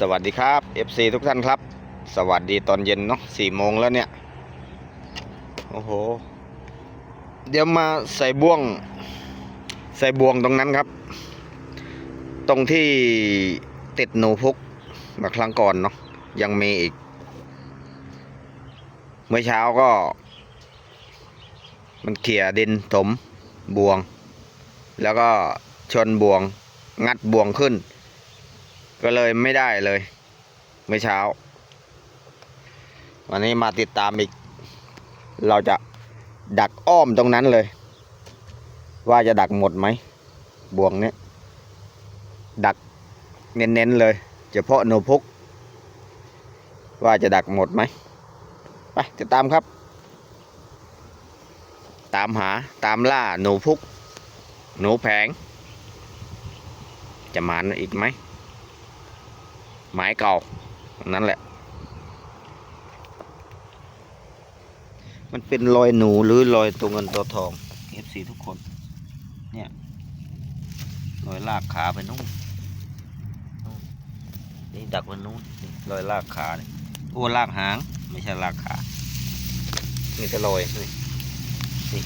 สวัสดีครับ FC ทุกท่านครับ สวัสดีตอนเย็นเนาะสี่โมงแล้วเนี่ย โอ้โห เดี๋ยวมาใส่บ่วง ใส่บ่วงตรงนั้นครับ ตรงที่ติดหนูพุกมาครั้งก่อนเนาะ ยังมีอีก เมื่อเช้าก็ มันเขี่ยดินถมบ่วง แล้วก็ชนบ่วง งัดบ่วงขึ้น ก็เลยไม่ได้เลยเมื่อเช้า วันนี้มาติดตามอีก เราจะดักอ้อมตรงนั้นเลย ว่าจะดักหมดไหมบ่วงเนี้ยดักเน้นๆเลยเฉพาะหนูพุก ว่าจะดักหมดไหมไปติดตามครับ ตามหาตามล่าหนูพุก หนูแผง จะมานอีกไหม ไม้เก่า นั่นแหละ มันเป็นรอยหนูหรือรอยตัวเงินตัวทอง FC ทุกคน เนี่ยรอยลากขาไปนู่นนี่ดักไว้นู่นรอยลากขาเนี่ยโอ้ลากหาง ไม่ใช่ลากขามีแต่รอยนี่นี่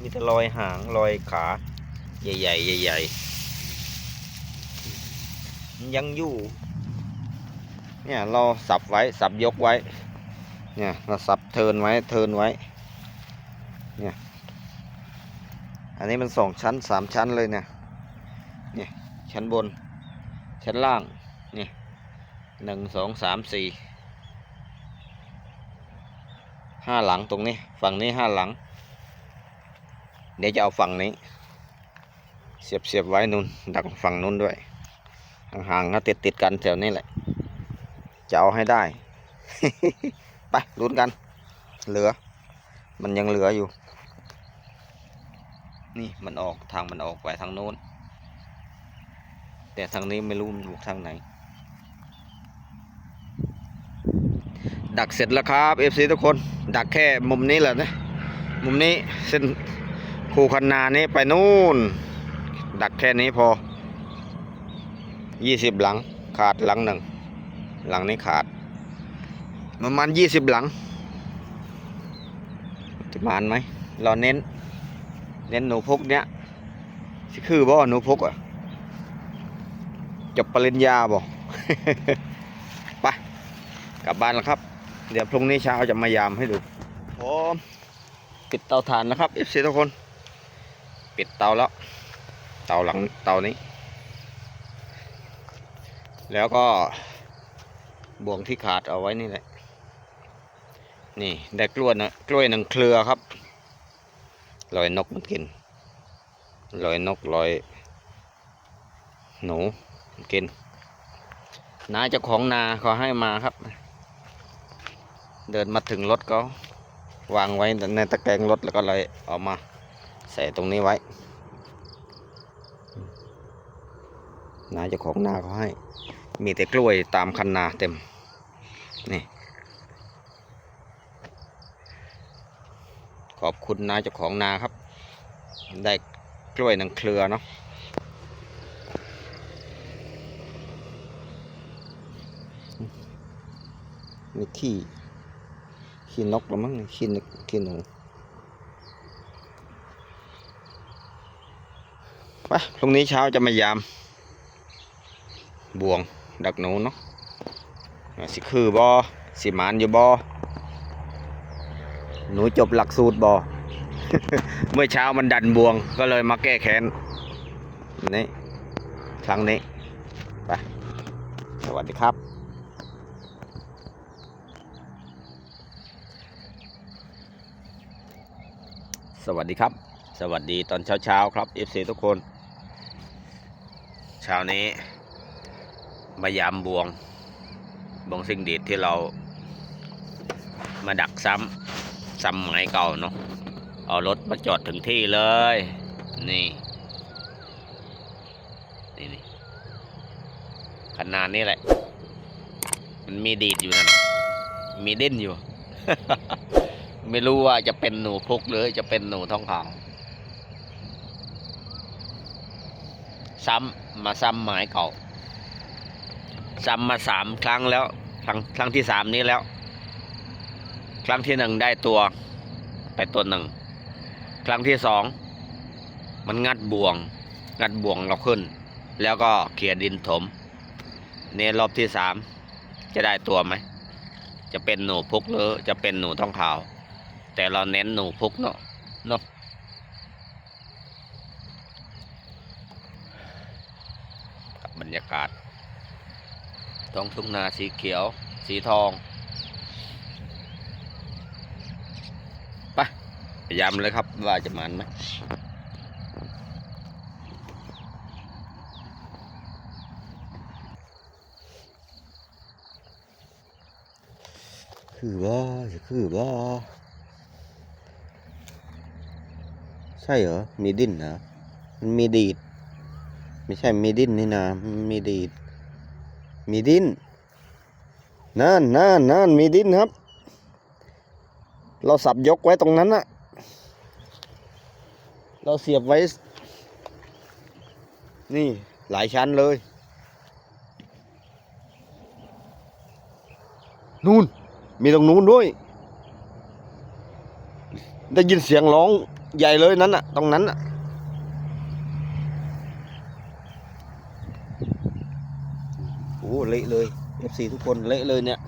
มีแต่รอยหางรอยขา ใหญ่ๆใหญ่ๆ ยังอยู่ เนี่ยเราสับไว้สับยกไว้ เนี่ยเราสับเทินไว้เทินไว้ เนี่ย อันนี้มันสองชั้นสามชั้นเลยเนี่ย เนี่ยชั้นบน ชั้นล่าง เนี่ยหนึ่งสองสามสี่ห้าหลังตรงนี้ ฝั่งนี้ห้าหลัง เดี๋ยวจะเอาฝั่งนี้ เสียบเสียบไว้นู่นดักฝั่งนู้นด้วย ห่างๆก็ติดติดกันแถวนี้แหละ จะเอาให้ได้ ไปลุ้นกัน เหลือ มันยังเหลืออยู่ นี่มันออกทางมันออกไปทางโน้น แต่ทางนี้ไม่รู้มันอยู่ทางไหน ดักเสร็จแล้วครับเอฟซีทุกคน ดักแค่มุมนี้แหละนะ มุมนี้เส้นคูคันนานี้ไปนู่น ดักแค่นี้พอ ยี่สิบหลัง ขาดหลังหนึ่ง หลังนี้ขาด ประมาณยี่สิบหลังจะมานไหม เราเน้น เน้นหนูพกเนี้ยสิคือบ่หนูพกอะจบปริญญาบ่ไปกลับบ้านแล้วครับ เดี๋ยวพรุ่งนี้เช้าจะมายามให้ดูพร้อมปิดเตาถ่านนะครับ FC ทุกคน ปิดเตาแล้ว เตาหลังเตานี้ แล้วก็บ่วงที่ขาดเอาไว้นี่แหละ นี่ได้กล้วยนะกล้วยหนึ่งเครือครับลอยนกมันกินลอยนกลอยหนูมันกินนาเจ้าของนาเขาให้มาครับ เดินมาถึงรถก็วางไว้ในตะแกรงรถแล้วก็เลยเอามา ใส่ตรงนี้ไว้นาเจ้าของนาเขาให้ มีแต่กล้วยตามคันนาเต็ม นี่ ขอบคุณนาเจ้าของนาครับ ได้กล้วยหนังเครือเนาะมีขี้ขี้นกหรือมั้งขี้นกขี้หนูไปพรุ่งนี้เช้าจะมายาม บวง ดักหนูเนาะสิคือบอสิมานอยู่บอหนูจบหลักสูตรบอเมื่อเช้ามันดันบ่วงก็เลยมาแก้แค้นนี่ครั้งนี้ไปสวัสดีครับสวัสดีครับ สวัสดีตอนเช้าๆครับ FC ทุกคน เช้านี้ มายามบวง บวงสิ่งดีดที่เรา มาดักซ้ำซ้ำไม้เก่าเนาะเอารถมาจอดถึงที่เลย นี่ นี่นี่ขนาดนี้แหละ มันมีดีดอยู่นั่นมีเด่นอยู่ ไม่รู้ว่าจะเป็นหนูพุกหรือจะเป็นหนูท้องขาวซ้ำมาซ้ำไม้เก่า ซ้ำมาสามครั้งแล้วครั้งครั้งที่สามนี้แล้ว ครั้งที่หนึ่งได้ตัว ไปตัวหนึ่ง ครั้งที่สองมันงัดบ่วง งัดบ่วงเราขึ้น แล้วก็เขี่ยดินถมเนี่ยรอบที่สามจะได้ตัวไหม จะเป็นหนูพุกหรือจะเป็นหนูท้องขาว แต่เราเน้นหนูพุกเนาะเนาะบรรยากาศ ท้องทุ่งนาสีเขียว สีทองไปพยายามเลยครับว่าจะมันไหมคือว่าคือว่าใช่เหรอ มีดินนะมันมีดีด ไม่ใช่มีดินนี่นะ มีดีด มีดินนั่นนั่นนั่นมีดินครับ เราสับยกไว้ตรงนั้นอะเราเสียบไว้ นี่หลายชั้นเลย นู่น มีตรงนู้นด้วย ได้ยินเสียงร้องใหญ่เลยนั้นน่ะตรงนั้นน่ะ โอ้เละเลย FC ทุกคนเละเลยเนี่ย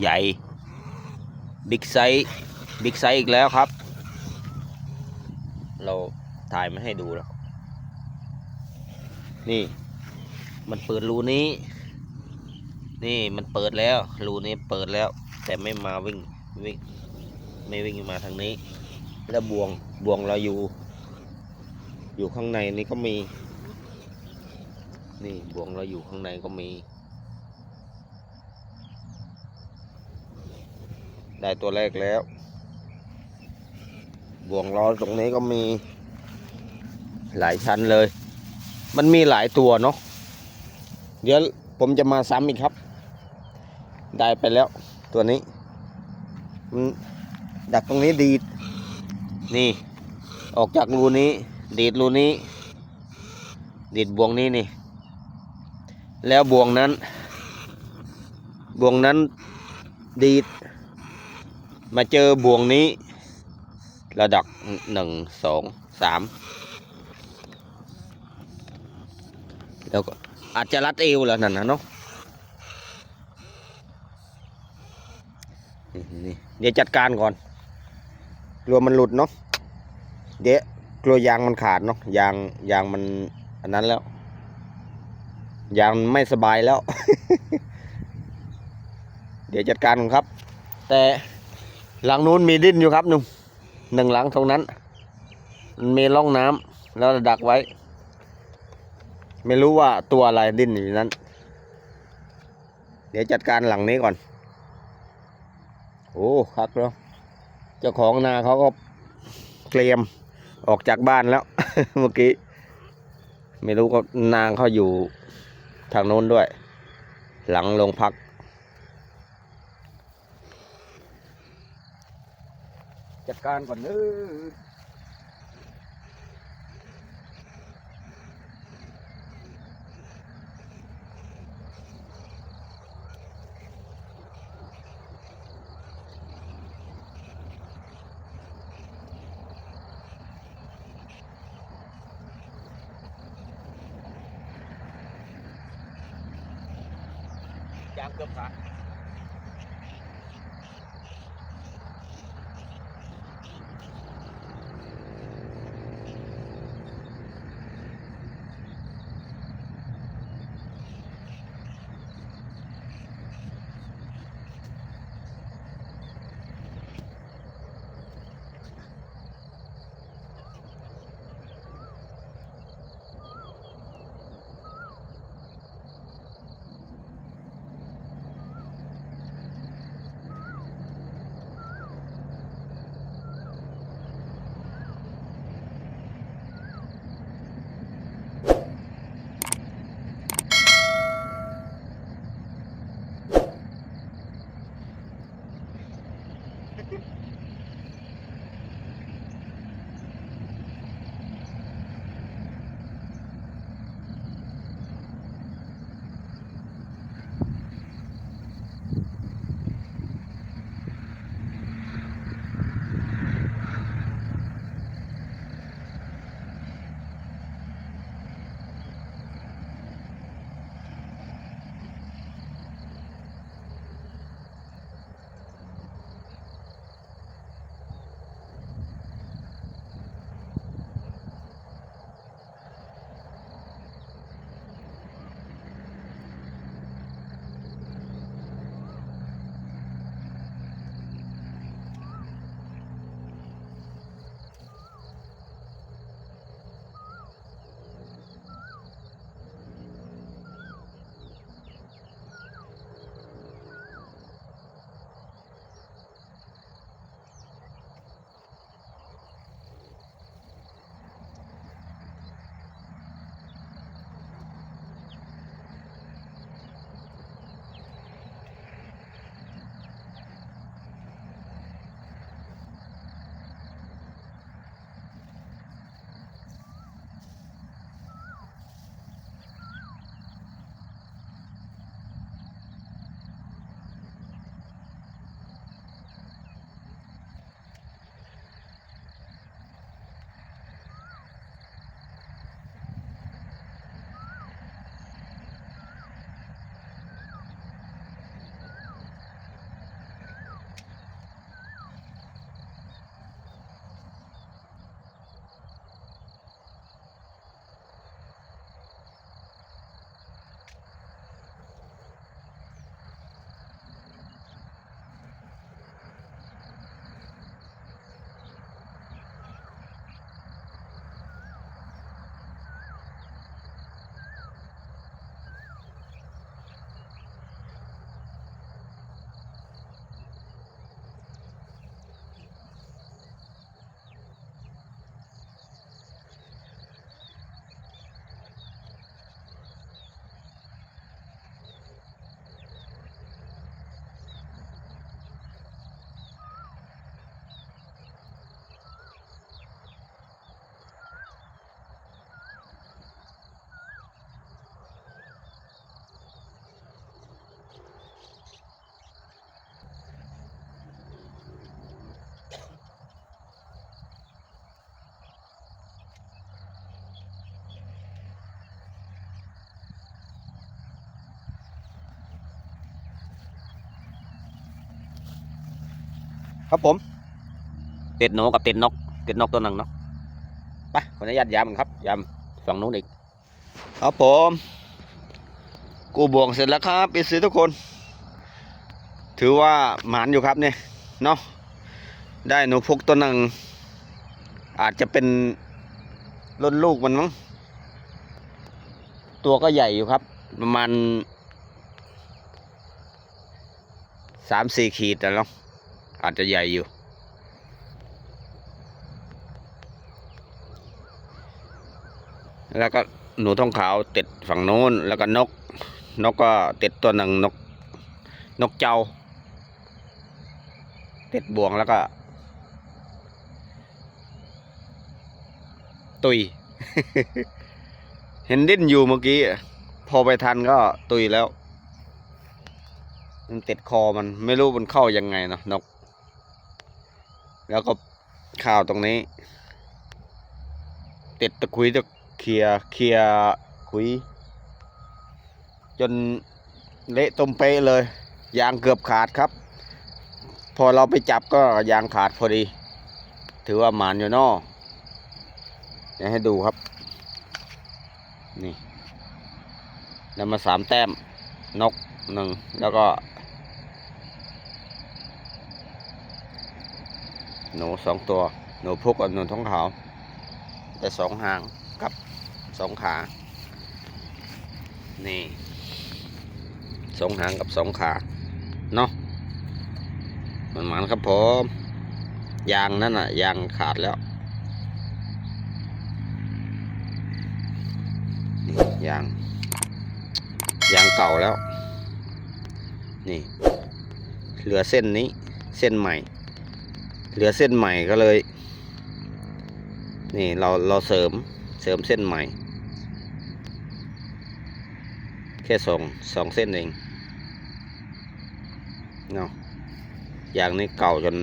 ใหญ่ บิ๊กไซส์ บิ๊กไซส์อีกแล้วครับ เราถ่ายมาให้ดูแล้ว นี่ มันเปิดรูนี้ นี่มันเปิดแล้ว รูนี้เปิดแล้ว แต่ไม่มาวิ่งวิ่ง ไม่วิ่งมาทางนี้ แล้วบวง บวงเราอยู่อยู่ข้างในนี่ก็มี นี่บ่วงเราอยู่ข้างในก็มี ได้ตัวแรกแล้ว บ่วงเราตรงนี้ก็มี หลายชั้นเลย มันมีหลายตัวเนาะเดี๋ยวผมจะมาซ้ำอีกครับ ได้ไปแล้วตัวนี้มันดักตรงนี้ดีด นี่ ออกจากรูนี้ ดีดรูนี้ ดีดบวงนี้นี่ แล้วบ่วงนั้น บ่วงนั้นดีด มาเจอบ่วงนี้ ระดับหนึ่งสองสามแล้วก็อาจจะรัดเอวแล้วนั่นนะเนาะนี่เดี๋ยวจัดการก่อนกลัวมันหลุดเนาะเดี๋ยวกลัวยางมันขาดเนาะยางยางมันอันนั้นแล้ว ยางไม่สบายแล้ว เดี๋ยวจัดการครับ แต่หลังนู้นมีดิ้นอยู่ครับหนุ่มหนึ่งหลังตรงนั้น มันมีร่องน้ำแล้วดักไว้ ไม่รู้ว่าตัวอะไรดิ้นอยู่นั้น เดี๋ยวจัดการหลังนี้ก่อน โอ้คักแล้วเจ้าของนาเขาก็เตรียมออกจากบ้านแล้ว เมื่อกี้ ไม่รู้ก็นางเขาอยู่ ทางโน้นด้วย หลังโรงพัก จัดการก่อนเออ ครับผมติดหนูกับติดนกติดนกตัวหนึ่งเนาะไปขออนุญาตยำครับยำฝั่งนู้นอีก ครับผม กูบวงเสร็จแล้วครับปีซีทุกคน ถือว่าหมานอยู่ครับเนี่ยเนาะได้หนูพุกตัวหนึ่งอาจจะเป็นรุ่นลูกมันมั้งตัวก็ใหญ่อยู่ครับ ประมาณสามสี่ขีดแต่เนาะ อาจจะใหญ่อยู่ แล้วก็หนูทองขาวติดฝั่งโน้น แล้วก็นก นกก็ติดตัวหนึ่งนก นกเจ้า ติดบ่วงแล้วก็ ตุย เห็นดิ้นอยู่เมื่อกี้ พอไปทันก็ตุยแล้วมันติดคอมันไม่รู้มันเข้ายังไงเนาะนก แล้วก็ข่าวตรงนี้ ติดตะคุยตะเคลียเคลียคุย จนเละตุมเป๊ะเลย ยางเกือบขาดครับ พอเราไปจับก็ยางขาดพอดี ถือว่าหมานอยู่นอเดี๋ยวให้ดูครับ นี่ได้วมาสามแต้มนกหนึ่งแล้วก็ หนูสองตัว หนูพุกกับหนูท้องขาวแต่สองหางกับสองขา นี่สองหางกับสองขาเนาะมันมันครับผมยางนั่นอะยางขาดแล้วนี่ยางยางเก่าแล้ว นี่ เหลือเส้นนี้เส้นใหม่ เหลือเส้นใหม่ก็เลย นี่เราเราเสริมเสริมเส้นใหม่ แค่สองสองเส้นเองเนาะยางนี้เก่าจน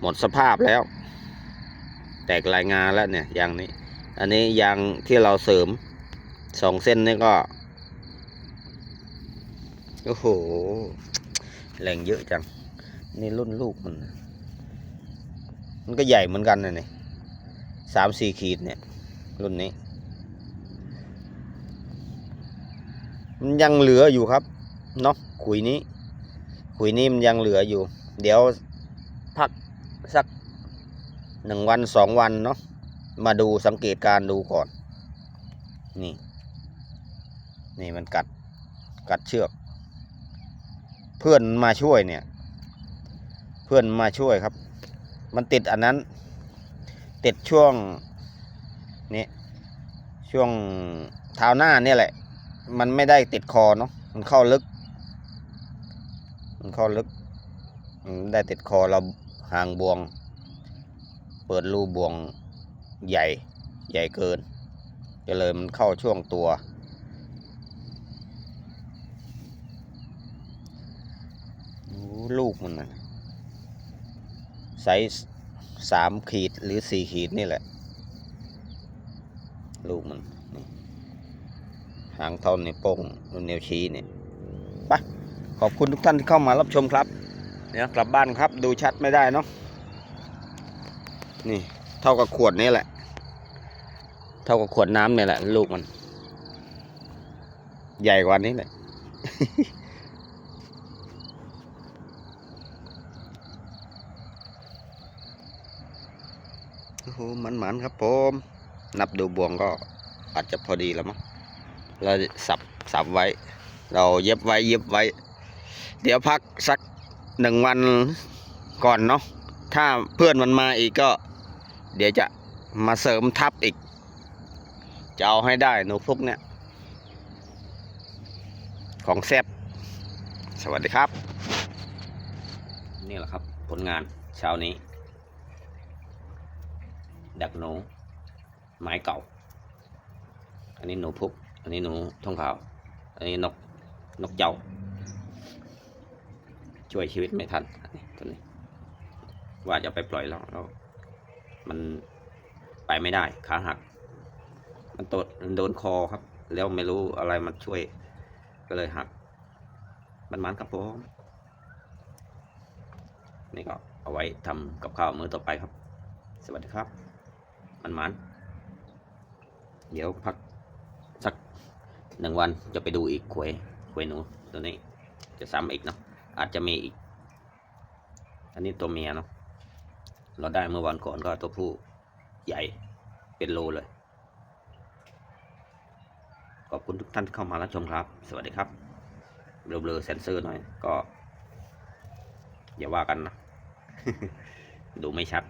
หมดสภาพแล้ว แตกลายงานแล้วเนี่ยยางนี้ อันนี้ยางที่เราเสริมสองเส้นนี่ก็โอ้โหแรงเยอะจัง นี่รุ่นลูกมัน มันก็ใหญ่เหมือนกันนะนี่สามสี่ขีดเนี่ย รุ่นนี้ มันยังเหลืออยู่ครับเนาะขุยนี้ ขุยนี้มันยังเหลืออยู่ เดี๋ยวพักสักหนึ่งวันสองวันเนาะมาดูสังเกตการดูก่อน นี่ นี่มันกัดกัดเชือก เพื่อนมาช่วยเนี่ย เพื่อนมาช่วยครับ มันติดอันนั้น ติดช่วงนี้ช่วงเท้าหน้าเนี่ยแหละ มันไม่ได้ติดคอเนาะมันเข้าลึก มันเข้าลึกได้ติดคอเราห่างบวง เปิดรูบวงใหญ่ใหญ่เกินก็เลยมันเข้าช่วงตัวดูลูกมันนะ ไซส์สามขีดหรือสี่ขีดนี่แหละ ลูกมันนี่หางท่านิ้วโป้งนิ้วชี้เนี่ยไปขอบคุณทุกท่านที่เข้ามารับชมครับเดี๋ยวกลับบ้านครับดูชัดไม่ได้เนาะนี่เท่ากับขวดนี่แหละ เท่ากับขวดน้ำเนี่ยแหละ ลูกมัน ใหญ่กว่านี้แหละ โหมันมันๆครับผมนับดูบวงก็อาจจะพอดีแล้วมั้งเราสับสับไว้ เราเย็บไว้เย็บไว้ เดี๋ยวพักสักหนึ่งวันก่อนเนาะถ้าเพื่อนมันมาอีกก็ เดี๋ยวจะมาเสริมทับอีก จะเอาให้ได้หนูพวกเนี้ยของแซบสวัสดีครับ นี่แหละครับผลงานเช้านี้ ดักหนูไม้เก่า อันนี้หนูพุก อันนี้หนูทองขาว อันนี้นกนกเจ้า ช่วยชีวิตไม่ทันนี้ตัวนี้ ว่าจะไปปล่อยแล้วแล้ว มันไปไม่ได้ ขาหัก มันตดมันโดนคอครับ แล้วไม่รู้อะไรมันช่วย ก็เลยหัก มันมันครับผมนี่ก็เอาไว้ทำกับข้าวมื้อต่อไปครับ สวัสดีครับ มันมันเดี๋ยวพักสักหนึ่งวันจะไปดูอีกขวยขวยหนูตัวนี้จะซ้ำอีกเนาะอาจจะมีอีก อันนี้ตัวเมียเนาะเราได้เมื่อวันก่อนก็ตัวผู้ใหญ่เป็นโลเลย ขอบคุณทุกท่านที่เข้ามารับชมครับ สวัสดีครับเบลอเซนเซอร์หน่อยก็อย่าว่ากันนะ ดูไม่ชัด